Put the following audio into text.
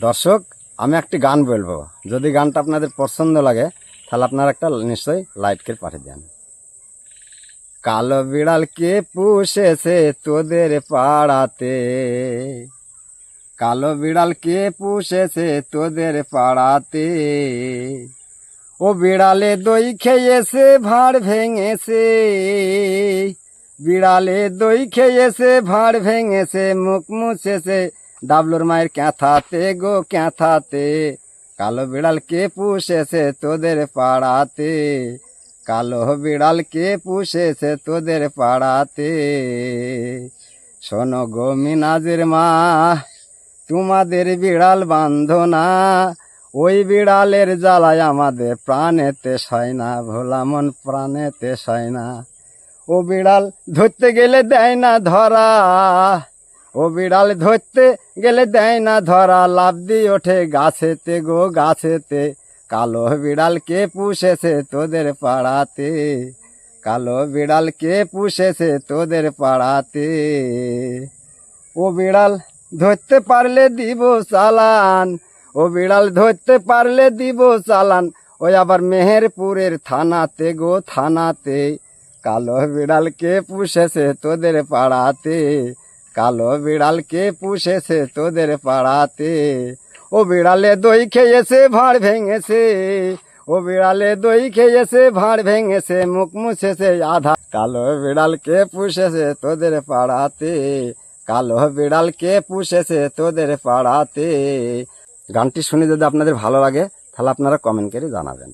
দর্শক, আমি একটি গান বলব। যদি গানটা আপনাদের পছন্দ লাগে, তাহলে আপনারা একটা নিশ্চয়ই লাইট করে পাঠিয়ে দেন। কালো বিড়াল কে পুষেছে তোদের পাড়াতে? কালো বিড়াল কে পুষেছে তোদের পাড়াতে? ও বিড়ালে দই খেয়েছে, ভাড় ভেঙেছে। বিড়ালে দই খেয়েছে, ভাড় ভেঙেছে, মুখ মুছেছে। ডাবলুর মায়ের ক্যাঁথাতে গো ক্যাঁথাতে। কালো বিড়াল কে পুষেছে তোদের পাড়াতে। কালো বিড়াল কে পুষেছে তোদের পাড়াতে। শোনো গো মিনাজের মা, তোমাদের বিড়াল বান্ধ না। ওই বিড়ালের জ্বালায় আমাদের প্রাণেতে সয় না, ভোলা মন প্রাণেতে সয় না। ও বিড়াল ধরতে গেলে দেয় না ধরা। ও বিড়াল ধরতে গেলে দেয় না ধরা লাভ দিয়ে ওঠে গাছেতে গো গাছেতে। কালো বিড়াল কে পুষেছে তোদের পাড়াতে, কালো বিড়াল কে পুষেছে তোদের পাড়াতে। ও বিড়াল ধরতে পারলে দিব চালান, ও বিড়াল ধরতে পারলে দিব চালান। ওই আবার মেহেরপুরের থানাতে গো থানাতে, কালো বিড়াল কে পুষেছে তোদের পাড়াতে। কালো বিড়াল কে পুষেছে তোদের পাড়াতে। ও বিড়ালে দই খেয়েছে, ভাঁড় ভেঙেছে। ও বিড়ালে দই খেয়েছে, ভাঁড় ভেঙেছে, মুখ মুছেছে, আধা কালো বিড়াল কে পুষেছে তোদের পাড়াতে। কালো বিড়াল কে পুষেছে তোদের পাড়াতে। গানটি শুনে যদি আপনাদের ভালো লাগে, তাহলে আপনারা কমেন্ট করে জানাবেন।